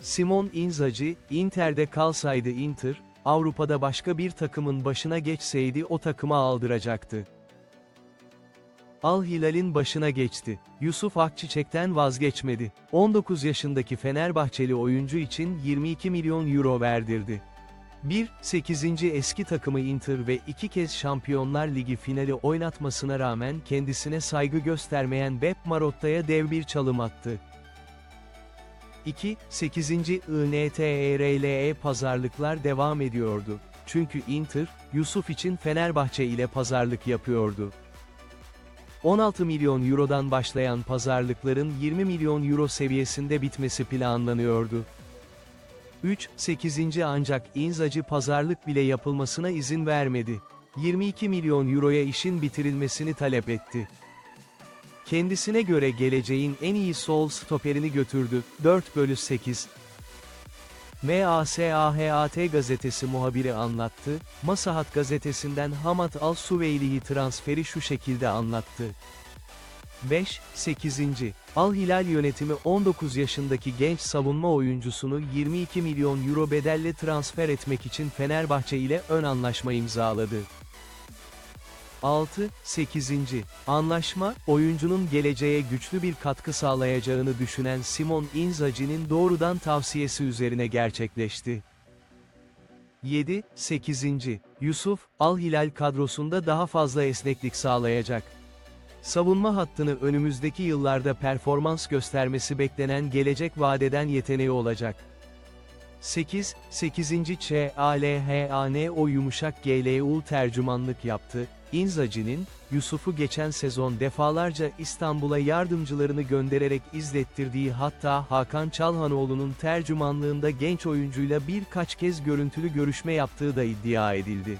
Simon Inzaghi, Inter'de kalsaydı Inter, Avrupa'da başka bir takımın başına geçseydi o takıma aldıracaktı. Al Hilal'in başına geçti. Yusuf Akçiçek'ten vazgeçmedi. 19 yaşındaki Fenerbahçeli oyuncu için 22 milyon euro verdirdi. 1. 8. eski takımı Inter ve iki kez Şampiyonlar Ligi finali oynatmasına rağmen kendisine saygı göstermeyen Bep Marotta'ya dev bir çalım attı. 2. 8. INTERLE E pazarlıklar devam ediyordu. Çünkü Inter, Yusuf için Fenerbahçe ile pazarlık yapıyordu. 16 milyon eurodan başlayan pazarlıkların 20 milyon euro seviyesinde bitmesi planlanıyordu. 3. 8. ancak Inzaghi pazarlık bile yapılmasına izin vermedi. 22 milyon euroya işin bitirilmesini talep etti. Kendisine göre geleceğin en iyi sol stoperini götürdü. 4 bölü 8. MASAHAT gazetesi muhabiri anlattı, Masahat gazetesinden Hamad Al-Suveyli'yi transferi şu şekilde anlattı. 5. 8. Al Hilal yönetimi 19 yaşındaki genç savunma oyuncusunu 22 milyon euro bedelle transfer etmek için Fenerbahçe ile ön anlaşma imzaladı. 6. 8. Anlaşma, oyuncunun geleceğe güçlü bir katkı sağlayacağını düşünen Simon Inzaghi'nin doğrudan tavsiyesi üzerine gerçekleşti. 7. 8. Yusuf, Al Hilal kadrosunda daha fazla esneklik sağlayacak. Savunma hattını önümüzdeki yıllarda performans göstermesi beklenen gelecek vadeden yeteneği olacak. 8. 8. ÇALHAN o yumuşak GLUL tercümanlık yaptı. Inzaghi'nin, Yusuf'u geçen sezon defalarca İstanbul'a yardımcılarını göndererek izlettirdiği hatta Hakan Çalhanoğlu'nun tercümanlığında genç oyuncuyla birkaç kez görüntülü görüşme yaptığı da iddia edildi.